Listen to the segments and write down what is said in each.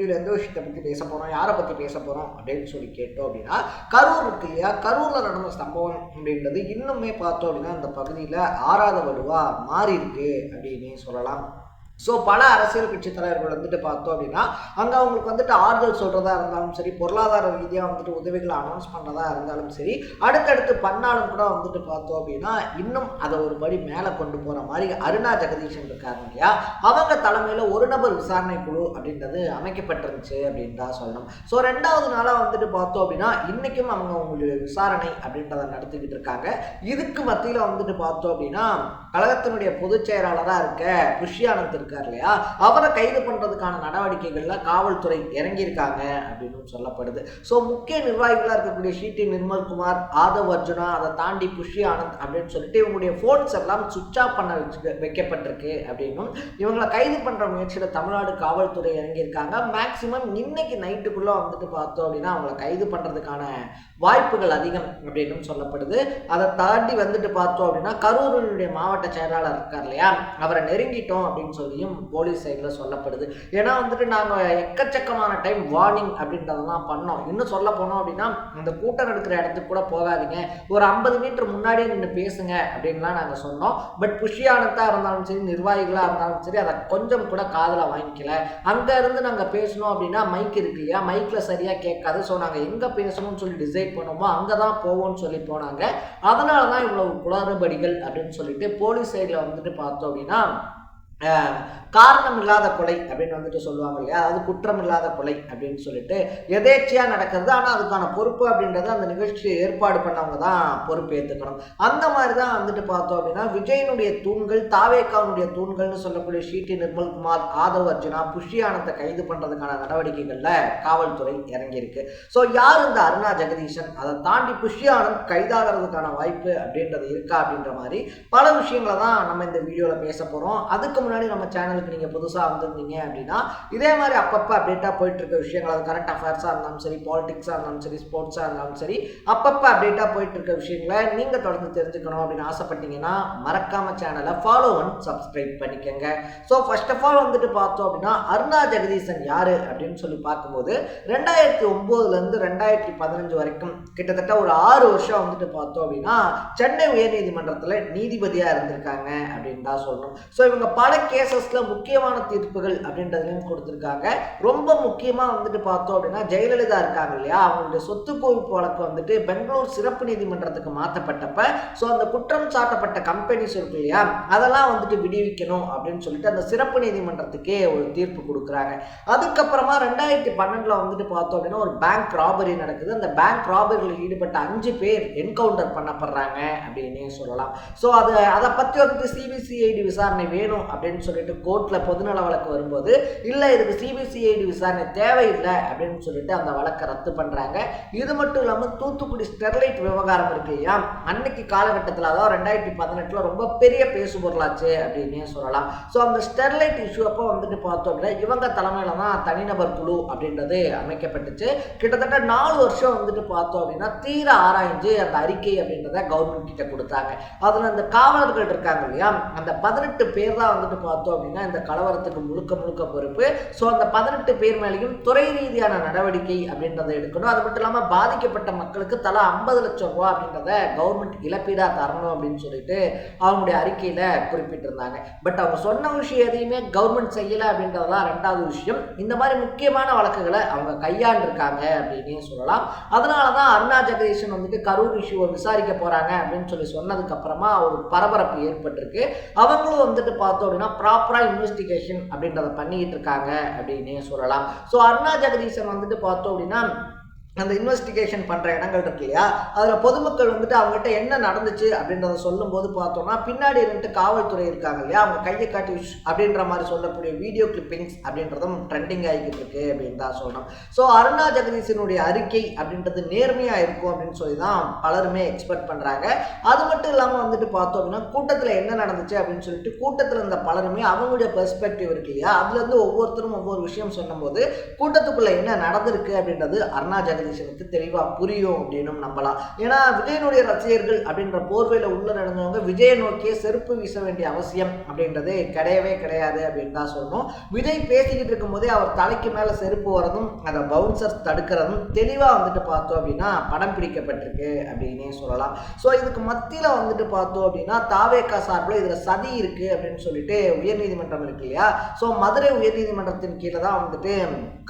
வீடியோவில் எந்த விஷயத்தை பற்றி பேச போகிறோம் யாரை பற்றி பேச போகிறோம் அப்படின்னு சொல்லி கேட்டோம் அப்படின்னா கரூர் இருக்கு இல்லையா? கரூரில் நடந்த சம்பவம் அப்படின்றது இன்னுமே பார்த்தோம் அப்படின்னா அந்த பகுதியில் ஆறாத வலுவாக மாறி இருக்கு அப்படின்னு சொல்லலாம். ஸோ பல அரசியல் கட்சி தலைவர்கள் வந்துட்டு பார்த்தோம் அப்படின்னா அங்கே அவங்களுக்கு வந்துட்டு ஆறுதல் சொல்கிறதா இருந்தாலும் சரி பொருளாதார ரீதியாக வந்துட்டு உதவிகளை அனௌன்ஸ் பண்ணுறதா இருந்தாலும் சரி அடுத்தடுத்து பண்ணாலும் கூட வந்துட்டு பார்த்தோம் அப்படின்னா இன்னும் அதை ஒரு படி மேலே கொண்டு போகிற மாதிரி அருணா ஜெகதீஷன் இருக்காங்க இல்லையா? அவங்க தலைமையில் ஒரு நபர் விசாரணை குழு அப்படின்றது அமைக்கப்பட்டிருந்துச்சு அப்படின்னு தான் சொல்லணும். ஸோ ரெண்டாவது நாளாக வந்துட்டு பார்த்தோம் அப்படின்னா இன்றைக்கும் அவங்க அவங்களுடைய விசாரணை அப்படின்றத நடத்திக்கிட்டு இருக்காங்க. இதுக்கு மத்தியில் வந்துட்டு பார்த்தோம் அப்படின்னா கழகத்தினுடைய பொதுச் செயலாளராக இருக்க புஷ்யானந்த் இருக்கார் இல்லையா? அவரை கைது பண்ணுறதுக்கான நடவடிக்கைகளில் காவல்துறை இறங்கியிருக்காங்க அப்படின்னு சொல்லப்படுது. ஸோ முக்கிய நிர்வாகிகளாக இருக்கக்கூடிய ஷீட்டி நிர்மல்குமார் ஆதவ் அர்ஜுனா அதை தாண்டி புஷி ஆனந்த் அப்படின்னு சொல்லிட்டு இவங்களுடைய ஃபோன்ஸ் எல்லாம் சுவிட்ச் ஆஃப் பண்ண வச்சு வைக்கப்பட்டிருக்கு அப்படின்னும் இவங்களை கைது பண்ணுற முயற்சியில் தமிழ்நாடு காவல்துறை இறங்கியிருக்காங்க. மேக்சிமம் இன்னைக்கு நைட்டுக்குள்ளே வந்துட்டு பார்த்தோம் அப்படின்னா அவங்கள கைது பண்ணுறதுக்கான வாய்ப்புகள் அதிகம் அப்படின்னு சொல்லப்படுது. அதை தாண்டி வந்துட்டு பார்த்தோம் அப்படின்னா கரூரினுடைய மாவட்ட செயலாளர் இருக்கார் இல்லையா? அவரை நெருங்கிட்டோம் அப்படின்னு சொல்லி சொல்லியும் போலீஸ் சைடில் சொல்லப்படுது. ஏன்னா வந்துட்டு நாங்கள் எக்கச்சக்கமான டைம் வார்னிங் அப்படின்றதெல்லாம் பண்ணோம். இன்னும் சொல்ல போனோம் அப்படின்னா இந்த கூட்டம் நடக்கிற இடத்துக்கு கூட போகாதீங்க. ஒரு ஐம்பது மீட்டர் முன்னாடியே நின்று பேசுங்க அப்படின்லாம் நாங்கள் சொன்னோம். பட் புஷியானத்தாக இருந்தாலும் சரி நிர்வாகிகளாக இருந்தாலும் சரி அதை கொஞ்சம் கூட காதில் வாங்கிக்கல. அங்கே இருந்து நாங்கள் பேசணும் அப்படின்னா மைக் இருக்கு இல்லையா? மைக்கில் சரியாக கேட்காது. ஸோ நாங்கள் எங்கே பேசணும்னு சொல்லி டிசைட் பண்ணுமோ அங்கே தான் போவோம்னு சொல்லி போனாங்க. அதனால தான் இவ்வளவு குளறுபடிகள் அப்படின்னு சொல்லிட்டு போலீஸ் சைடில் வந்துட்டு பார்த்தோம் அப்படின்னா காரணம் இல்லாத கொலை அப்படின்னு வந்துட்டு சொல்லுவாங்க இல்லையா? அதாவது குற்றம் இல்லாத கொலை அப்படின்னு சொல்லிட்டு எதேச்சியாக நடக்கிறது. ஆனால் அதுக்கான பொறுப்பு அப்படின்றது அந்த நிகழ்ச்சியை ஏற்பாடு பண்ணவங்க தான் பொறுப்பு ஏற்றுக்கணும் அந்த மாதிரி தான் வந்துட்டு பார்த்தோம் அப்படின்னா விஜயனுடைய தூண்கள் தாவேக்காவுடைய தூண்கள்னு சொல்லக்கூடிய ஷீட்டி நிர்மல்குமார் ஆதவ் அர்ஜுனா புஷ்யானத்தை கைது பண்ணுறதுக்கான நடவடிக்கைகளில் காவல்துறை இறங்கியிருக்கு. ஸோ யார் இந்த அருணா ஜெகதீஷன் அதை தாண்டி புஷ்யானந்த் கைதாகிறதுக்கான வாய்ப்பு அப்படின்றது இருக்கா அப்படின்ற மாதிரி பல விஷயங்களை தான் நம்ம இந்த வீடியோவில் பேச போகிறோம் அதுக்கு முன்னாடி நம்ம சேனலுக்கு நீங்கள் புதுசாக வந்திருந்தீங்க அப்படின்னா இதே மாதிரி அப்பப்போ அப்டேட்டாக போயிட்டு இருக்க விஷயங்கள் அது கரண்ட் அஃபேர்ஸாக இருந்தாலும் சரி பாலிடிக்ஸாக இருந்தாலும் சரி ஸ்போர்ட்ஸாக இருந்தாலும் சரி அப்பப்போ அப்டேட்டாக போயிட்டு இருக்க விஷயங்களை நீங்கள் தொடர்ந்து தெரிஞ்சுக்கணும் அப்படின்னு ஆசைப்பட்டீங்கன்னா மறக்காம சேனலை ஃபாலோ அண்ட் சப்ஸ்கிரைப் பண்ணிக்கோங்க. ஸோ ஃபர்ஸ்ட் ஆஃப் ஆல் வந்துட்டு பார்த்தோம் அப்படின்னா அருணா ஜெகதீசன் யார் அப்படின்னு சொல்லி பார்க்கும்போது ரெண்டாயிரத்தி ஒம்போதுலேருந்து ரெண்டாயிரத்தி பதினஞ்சு வரைக்கும் கிட்டத்தட்ட ஒரு ஆறு வருஷம் வந்துட்டு பார்த்தோம் அப்படின்னா சென்னை உயர்நீதிமன்றத்தில் நீதிபதியாக இருந்திருக்காங்க அப்படின்னு தான் சொல்லணும். ஸோ இவங்க பல கேசஸில் முக்கியமான தீர்ப்புகள் அப்படின்றதுலையும் கொடுத்துருக்காங்க. ரொம்ப முக்கியமாக வந்துட்டு பார்த்தோம் அப்படின்னா ஜெயலலிதா இருக்காங்க இல்லையா? அவங்களுடைய சொத்து குவிப்பு வழக்கு வந்துட்டு பெங்களூர் சிறப்பு நீதிமன்றத்துக்கு மாற்றப்பட்டப்ப ஸோ அந்த குற்றம் சாட்டப்பட்ட கம்பெனிஸ் இருக்கு இல்லையா? அதெல்லாம் வந்துட்டு விடுவிக்கணும் அப்படின்னு சொல்லிட்டு அந்த சிறப்பு நீதிமன்றத்துக்கே ஒரு தீர்ப்பு கொடுக்குறாங்க. அதுக்கப்புறமா ரெண்டாயிரத்தி பன்னெண்டில் வந்துட்டு பார்த்தோம் அப்படின்னா ஒரு பேங்க் ராபரி நடக்குது. அந்த பேங்க் ராபரியில் ஈடுபட்ட அஞ்சு பேர் என்கவுண்டர் பண்ணப்படுறாங்க அப்படின்னே சொல்லலாம். ஸோ அது அதை பற்றி வந்துட்டு சிபிசிஐடி விசாரணை வேணும் அப்படின்னு சொல்லிட்டு கோர்ட்டில் பொதுநல வழக்கு வரும்போது இல்லை இதுக்கு சிபிசிஐடி விசாரணை தேவையில்லை அப்படின்னு சொல்லிட்டு அந்த வழக்கை ரத்து பண்ணுறாங்க இது மட்டும் இல்லாமல் தூத்துக்குடி ஸ்டெர்லைட் விவகாரம் இருக்கு இல்லையா? அன்னைக்கு காலகட்டத்தில் அதாவது ரெண்டாயிரத்தி பதினெட்டில் ரொம்ப பெரிய பேசுபொருளாச்சு அப்படின்னே சொல்லலாம். ஸோ அந்த ஸ்டெர்லைட் இஷ்யூ அப்போ வந்துட்டு பார்த்தோம் அப்படின்னா இவங்க தலைமையில தான் தனிநபர் குழு அப்படின்றது அமைக்கப்பட்டுச்சு. கிட்டத்தட்ட நாலு வருஷம் வந்துட்டு பார்த்தோம் அப்படின்னா தீர ஆராய்ஞ்சு அந்த அறிக்கை அப்படின்றத கவர்மெண்ட் கிட்ட கொடுத்தாங்க. அதில் அந்த காவலர்கள் இருக்காங்க இல்லையா? அந்த பதினெட்டு பேர் தான் வந்து வந்துட்டு பார்த்தோம் அப்படின்னா இந்த கலவரத்துக்கு முழுக்க முழுக்க பொறுப்பு. ஸோ அந்த பதினெட்டு பேர் மேலேயும் துறை ரீதியான நடவடிக்கை அப்படின்றத எடுக்கணும். அது மட்டும் இல்லாமல் பாதிக்கப்பட்ட மக்களுக்கு தலா ஐம்பது லட்சம் ரூபா அப்படின்றத கவர்மெண்ட் இழப்பீடாக தரணும் அப்படின்னு சொல்லிட்டு அவங்களுடைய அறிக்கையில் குறிப்பிட்டிருந்தாங்க. பட் அவங்க சொன்ன விஷயம் எதையுமே கவர்மெண்ட் செய்யலை அப்படின்றதெல்லாம் ரெண்டாவது விஷயம். இந்த மாதிரி முக்கியமான வழக்குகளை அவங்க கையாண்டிருக்காங்க அப்படின்னு சொல்லலாம். அதனால தான் அருணா ஜெகதீஷன் வந்துட்டு கரூர் இஷ்யூவை விசாரிக்க போகிறாங்க அப்படின்னு சொல்லி சொன்னதுக்கு அப்புறமா ஒரு பரபரப்பு ஏற்பட்டிருக்கு. அவங்களும் வந்துட்டு பார்த்தோம் அப்படின்னா ப்ராப்பராக இன்வெஸ்டிகேஷன் அப்படின்றத பண்ணிக்கிட்டு இருக்காங்க அப்படின்னே சொல்லலாம். ஸோ அருணா ஜெகதீசன் வந்துட்டு பார்த்தோம் அப்படின்னா அந்த இன்வெஸ்டிகேஷன் பண்ணுற இடங்கள் இருக்கு இல்லையா? அதில் பொதுமக்கள் வந்துட்டு அவங்ககிட்ட என்ன நடந்துச்சு அப்படின்றத சொல்லும்போது பார்த்தோம்னா பின்னாடி இருந்துட்டு காவல்துறை இருக்காங்க இல்லையா? அவங்க கையை காட்டி அப்படின்ற மாதிரி சொல்லக்கூடிய வீடியோ கிளிப்பிங்ஸ் அப்படின்றதும் ட்ரெண்டிங் ஆகிக்கிட்டு இருக்கு அப்படின்னு தான் சொல்லணும். ஸோ அருணா ஜெகதீசனுடைய அறிக்கை அப்படின்றது நேர்மையாக இருக்கும் அப்படின்னு சொல்லி தான் பலருமே எக்ஸ்பெக்ட் பண்ணுறாங்க அது மட்டும் இல்லாமல் வந்துட்டு பார்த்தோம் அப்படின்னா கூட்டத்தில் என்ன நடந்துச்சு அப்படின்னு சொல்லிட்டு கூட்டத்தில் இருந்த பலருமே அவங்களுடைய பெர்ஸ்பெக்டிவ் இருக்கு இல்லையா? அதுலேருந்து ஒவ்வொருத்தரும் ஒவ்வொரு விஷயம் சொல்லும்போது கூட்டத்துக்குள்ளே என்ன நடந்திருக்கு அப்படின்றது அருணா ஜெகதீசன் ஜெகதீசனுக்கு தெளிவாக புரியும் அப்படின்னும் நம்பலாம். ஏன்னா விஜயனுடைய ரசிகர்கள் அப்படின்ற போர்வையில் உள்ள நடந்தவங்க விஜயை நோக்கியே செருப்பு வீச வேண்டிய அவசியம் அப்படின்றது கிடையவே கிடையாது அப்படின்னு தான் சொல்லணும். விஜய் பேசிக்கிட்டு இருக்கும்போதே அவர் தலைக்கு மேலே செருப்பு வரதும் அதை பவுன்சர்ஸ் தடுக்கிறதும் தெளிவாக வந்துட்டு பார்த்தோம் அப்படின்னா படம் பிடிக்கப்பட்டிருக்கு அப்படின்னே சொல்லலாம். ஸோ இதுக்கு மத்தியில் வந்துட்டு பார்த்தோம் அப்படின்னா தாவேக்கா சார்பில் இதில் சதி இருக்குது அப்படின்னு சொல்லிட்டு உயர்நீதிமன்றம் இருக்கு இல்லையா? ஸோ மதுரை உயர்நீதிமன்றத்தின் கீழே தான் வந்துட்டு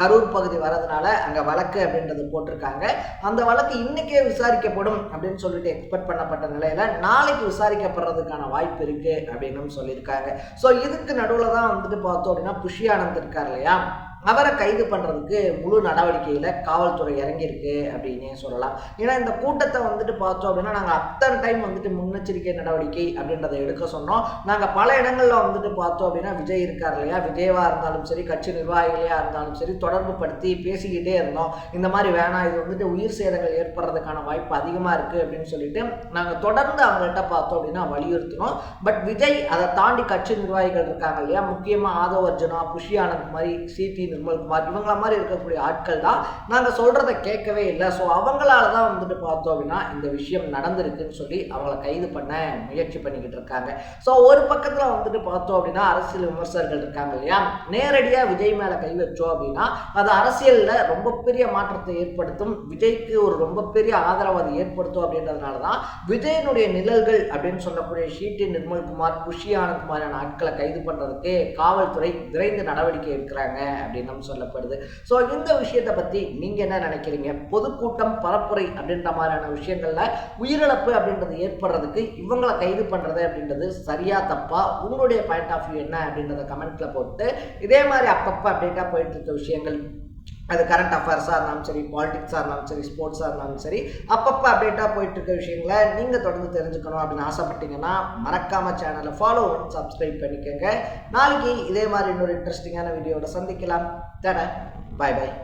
கரூர் பகுதி வரதுனால அங்கே வழக்கு அப்படின்றது போட்டிருக்காங்க. அந்த வழக்கு இன்னைக்கே விசாரிக்கப்படும் அப்படின்னு சொல்லிட்டு எக்ஸ்பெக்ட் பண்ணப்பட்ட நிலையில நாளைக்கு விசாரிக்கப்படுறதுக்கான வாய்ப்பு இருக்கு அப்படின்னு சொல்லியிருக்காங்க. ஸோ இதுக்கு நடுவில் தான் வந்துட்டு பார்த்தோம் அப்படின்னா புஷி ஆனந்த் இருக்கார் இல்லையா? அவரை கைது பண்ணுறதுக்கு முழு நடவடிக்கையில் காவல்துறை இறங்கியிருக்கு அப்படின்னே சொல்லலாம். ஏன்னா இந்த கூட்டத்தை வந்துட்டு பார்த்தோம் அப்படின்னா நாங்கள் அத்தனை டைம் வந்துட்டு முன்னெச்சரிக்கை நடவடிக்கை அப்படின்றத எடுக்க சொன்னோம். நாங்கள் பல இடங்களில் வந்துட்டு பார்த்தோம் அப்படின்னா விஜய் இருக்கார் இல்லையா? விஜயவா இருந்தாலும் சரி கட்சி நிர்வாகிகளையாக இருந்தாலும் சரி தொடர்பு படுத்தி பேசிக்கிட்டே இருந்தோம். இந்த மாதிரி வேணாம் இது வந்துட்டு உயிர் சேதங்கள் ஏற்படுறதுக்கான வாய்ப்பு அதிகமாக இருக்குது அப்படின்னு சொல்லிட்டு நாங்கள் தொடர்ந்து அவங்கள்ட்ட பார்த்தோம் அப்படின்னா வலியுறுத்தினோம். பட் விஜய் அதை தாண்டி கட்சி நிர்வாகிகள் இருக்காங்க இல்லையா? முக்கியமாக ஆதவ் அர்ஜுனா புஷி ஆனந்த் மாதிரி சிடி இவங்கள மாதிரி இருக்கக்கூடிய ஆட்கள் தான். நாங்கள் சொல்கிறத கேட்கவே இல்லை. ஸோ அவங்களால தான் வந்துட்டு பார்த்தோம் அப்படின்னா இந்த விஷயம் நடந்திருக்குன்னு சொல்லி அவங்கள கைது பண்ண முயற்சி பண்ணிக்கிட்டு இருக்காங்க. ஸோ ஒரு பக்கத்தில் வந்துட்டு பார்த்தோம் அப்படின்னா அரசியல் விமர்சகர்கள் இருக்காங்க இல்லையா? நேரடியாக விஜய் மேலே கை வச்சோம் அப்படின்னா அது அரசியலில் ரொம்ப பெரிய மாற்றத்தை ஏற்படுத்தும். விஜய்க்கு ஒரு ரொம்ப பெரிய ஆதரவு அது ஏற்படுத்தும் அப்படின்றதுனால தான் விஜயனுடைய நிழல்கள் அப்படின்னு சொல்லக்கூடிய ஷீட்டி நிர்மல்குமார் குஷி ஆனந்த் மாதிரியான ஆட்களை கைது பண்ணுறதுக்கு காவல்துறை விரைந்து நடவடிக்கை எடுக்கிறாங்க அப்படின்னு சொல்லப்படுது. ஸோ இந்த விஷயத்தை பற்றி நீங்கள் என்ன நினைக்கிறீங்க? பொதுக்கூட்டம் பரப்புரை அப்படின்ற மாதிரியான விஷயங்களில் உயிரிழப்பு அப்படின்றது ஏற்படுறதுக்கு இவங்களை கைது பண்ணுறது அப்படின்றது சரியா தப்பா? உங்களுடைய பாயிண்ட் ஆஃப் வியூ என்ன அப்படின்றத கமெண்ட்ல போட்டு இதே மாதிரி அப்பப்போ அப்டேட்டாக போயிட்டு இருக்க விஷயங்கள் அது கரண்ட் அஃபேர்ஸாக இருந்தாலும் சரி பாலிடிக்ஸாக இருந்தாலும் சரி ஸ்போர்ட்ஸாக இருந்தாலும் சரி அப்பப்போ அப்டேட்டாக போயிட்டு இருக்க விஷயங்களை நீங்கள் தொடர்ந்து தெரிஞ்சுக்கணும் அப்படின்னு ஆசைப்பட்டீங்கன்னா மறக்காம சேனலை ஃபாலோ பண்ணி சப்ஸ்கிரைப் பண்ணிக்கோங்க. நாளைக்கு இதே மாதிரி இன்னொரு இன்ட்ரெஸ்டிங்கான வீடியோட சந்திக்கலாம். தட பாய் பாய்